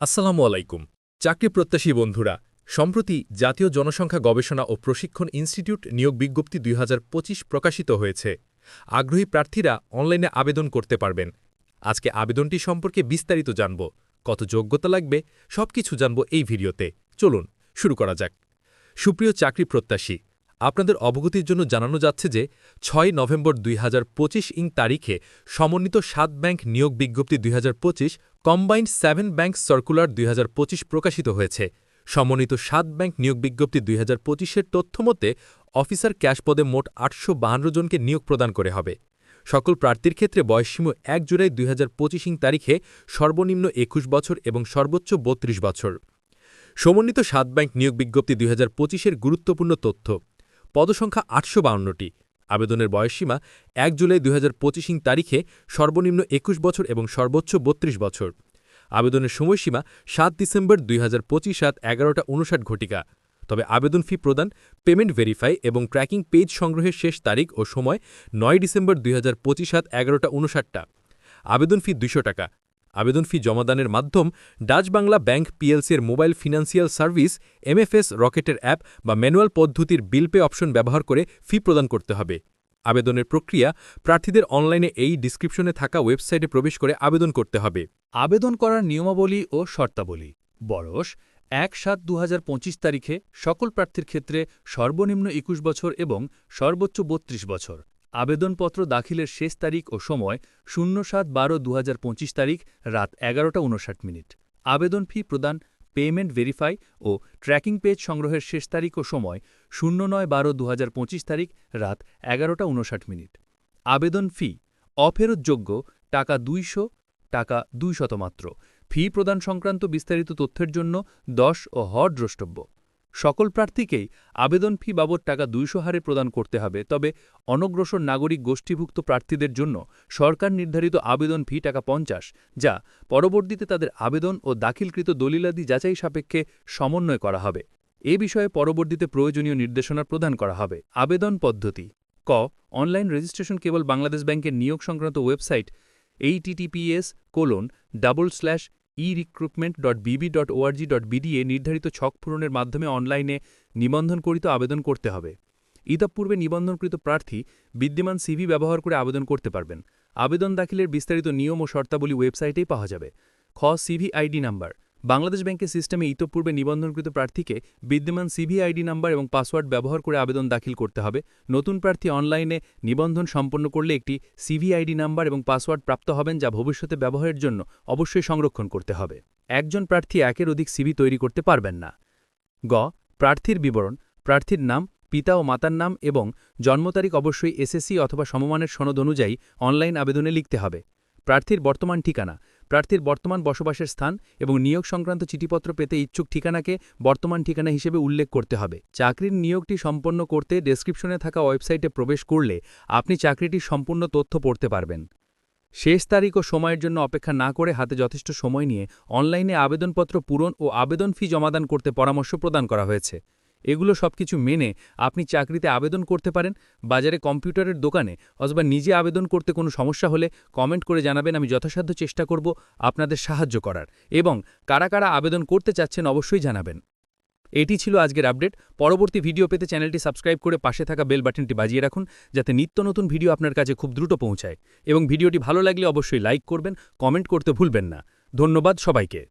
আসসালামু আলাইকুম। চাকরি প্রত্যাশী বন্ধুরা, সম্প্রতি জাতীয় জনসংখ্যা গবেষণা ও প্রশিক্ষণ ইনস্টিটিউট নিয়োগ বিজ্ঞপ্তি দুই হাজার পঁচিশ প্রকাশিত হয়েছে। আগ্রহী প্রার্থীরা অনলাইনে আবেদন করতে পারবেন। আজকে আবেদনটি সম্পর্কে বিস্তারিত জানব, কত যোগ্যতা লাগবে, সবকিছু জানব এই ভিডিওতে। চলুন, শুরু করা যাক। সুপ্রিয় চাকরি প্রত্যাশী আপনাদের অবগতির জন্য জানানো যাচ্ছে যে, ছয় নভেম্বর দুই হাজার পঁচিশ ইং তারিখে সমন্বিত সাত ব্যাংক নিয়োগ বিজ্ঞপ্তি দুই কম্বাইন্ড সেভেন ব্যাংক সার্কুলার দুই হাজার পঁচিশ প্রকাশিত হয়েছে। সমন্বিত সাত ব্যাংক নিয়োগ বিজ্ঞপ্তি দুই হাজার পঁচিশের তথ্যমতে অফিসার ক্যাশ পদে মোট আটশো জনকে নিয়োগ প্রদান করে হবে। সকল প্রার্থীর ক্ষেত্রে বয়সসীম এক জুলাই দুই হাজার তারিখে সর্বনিম্ন একুশ বছর এবং সর্বোচ্চ বত্রিশ বছর। সমন্বিত সাত ব্যাংক নিয়োগ বিজ্ঞপ্তি দুই হাজার পঁচিশের গুরুত্বপূর্ণ তথ্য। পদসংখ্যা আটশো বাউন্নটি। আবেদনের বয়সসীমা এক জুলাই দুই হাজার তারিখে সর্বনিম্ন একুশ বছর এবং সর্বোচ্চ বত্রিশ বছর। আবেদনের সময়সীমা সাত ডিসেম্বর দুই হাজার পঁচিশ সাত এগারোটা উনষাট ঘটিকা। তবে আবেদন ফি প্রদান, পেমেন্ট ভেরিফাই এবং ট্র্যাকিং পেজ সংগ্রহের শেষ তারিখ ও সময় নয় ডিসেম্বর দুই হাজার পঁচিশ সাত এগারোটা উনষাটটা আবেদন ফি দুশো টাকা। আবেদন ফি জমাদানের মাধ্যম ডাচ বাংলা ব্যাংক পিএলসির মোবাইল ফিনান্সিয়াল সার্ভিস, এমএফএস রকেটের অ্যাপ বা ম্যানুয়াল পদ্ধতির বিল পে অপশন ব্যবহার করে ফি প্রদান করতে হবে। আবেদনের প্রক্রিয়া প্রার্থীদের অনলাইনে এই ডিসক্রিপশনে থাকা ওয়েবসাইটে প্রবেশ করে আবেদন করতে হবে। আবেদন করার নিয়মাবলী ও শর্তাবলী। বয়স এক সাত দু তারিখে সকল প্রার্থীর ক্ষেত্রে সর্বনিম্ন একুশ বছর এবং সর্বোচ্চ বত্রিশ বছর। আবেদনপত্র দাখিলের শেষ তারিখ ও সময় শূন্য সাত বারো দু তারিখ রাত এগারোটা উনষাট মিনিট। আবেদন ফি প্রদান, পেমেন্ট ভেরিফাই ও ট্র্যাকিং পেজ সংগ্রহের শেষ তারিখ ও সময় শূন্য নয় বারো দু তারিখ রাত এগারোটা উনষাট মিনিট। আবেদন ফি অফেরতযোগ্য টাকা দুইশো, টাকা দুই শতমাত্র ফি প্রদান সংক্রান্ত বিস্তারিত তথ্যের জন্য দশ ও হর দ্রষ্টব্য। সকল প্রার্থীকেই আবেদন ফি বাবদ টাকা দুইশো হারে প্রদান করতে হবে, তবে অনগ্রসর নাগরিক গোষ্ঠীভুক্ত প্রার্থীদের জন্য সরকার নির্ধারিত আবেদন ফি টাকা পঞ্চাশ, যা পরবর্তীতে তাদের আবেদন ও দাখিলকৃত দলিলাদি যাচাই সাপেক্ষে সমন্বয় করা হবে। এ বিষয়ে পরবর্তীতে প্রয়োজনীয় নির্দেশনা প্রদান করা হবে। আবেদন পদ্ধতি ক, অনলাইন রেজিস্ট্রেশন কেবল বাংলাদেশ ব্যাংকের নিয়োগ সংক্রান্ত website HTTPS colon double slash e recruitment dot BB dot ORG dot BD নির্ধারিত ছক পূরণের মাধ্যমে অনলাইনে নিবন্ধনকৃত আবেদন করতে হবে। ইতঃপূর্বে নিবন্ধনকৃত প্রার্থী বিদ্যমান সিভি ব্যবহার করে আবেদন করতে পারবেন। আবেদন দাখিলের বিস্তারিত নিয়ম ও শর্তাবলী ওয়েবসাইটেই পাওয়া যাবে। খ সিভি আইডি নাম্বার। বাংলাদেশ ব্যাংকের সিস্টেমে ইতঃপূর্বে নিবন্ধনকৃত প্রার্থীকে বিদ্যমান সিভি আইডি নাম্বার এবং পাসওয়ার্ড ব্যবহার করে আবেদন দাখিল করতে হবে। নতুন প্রার্থী অনলাইনে নিবন্ধন সম্পন্ন করলে একটি সিভি আইডি নাম্বার এবং পাসওয়ার্ড প্রাপ্ত হবেন যা ভবিষ্যতে ব্যবহারের জন্য অবশ্যই সংরক্ষণ করতে হবে। একজন প্রার্থী একের অধিক সিভি তৈরি করতে পারবেন না। গ, প্রার্থীর বিবরণ, প্রার্থীর নাম, পিতা ও মাতার নাম এবং জন্ম তারিখ অবশ্যই এসএসসি অথবা সমমানের সনদ অনুযায়ী অনলাইন আবেদনে লিখতে হবে। প্রার্থীর বর্তমান ঠিকানা প্রার্থীর বর্তমান বসবাসের স্থান এবং নিয়োগ সংক্রান্ত চিঠিপত্র পেতে ইচ্ছুক ঠিকানাকে বর্তমান ঠিকানা হিসেবে উল্লেখ করতে হবে। চাকরির নিয়োগটি সম্পন্ন করতে ডেসক্রিপশনে থাকা ওয়েবসাইটে প্রবেশ করলে আপনি চাকরিটির সম্পূর্ণ তথ্য পড়তে পারবেন। শেষ তারিখ ও সময়ের জন্য অপেক্ষা না করে হাতে যথেষ্ট সময় নিয়ে অনলাইনে আবেদনপত্র পূরণ ও আবেদন ফি জমাদান করতে পরামর্শ প্রদান করা হয়েছে। এগুলো সবকিছু মেনে আপনি চাকরিতে আবেদন করতে পারেন, বাজারে কম্পিউটারের দোকানে অথবা নিজে আবেদন করতে কোনো সমস্যা হলে কমেন্ট করে জানাবেন, আমি যথাসাধ্য চেষ্টা করব আপনাদের সাহায্য করার। এবং কারা কারা আবেদন করতে চাচ্ছেন অবশ্যই জানাবেন। এটি ছিল আজকের আপডেট। পরবর্তী ভিডিও পেতে চ্যানেলটি সাবস্ক্রাইব করে পাশে থাকা বেল বাটনটি বাজিয়ে রাখুন, যাতে নিত্য নতুন ভিডিও আপনার কাছে খুব দ্রুত পৌঁছায়। এবং ভিডিওটি ভালো লাগলে অবশ্যই লাইক করবেন, কমেন্ট করতে ভুলবেন না। ধন্যবাদ সবাইকে।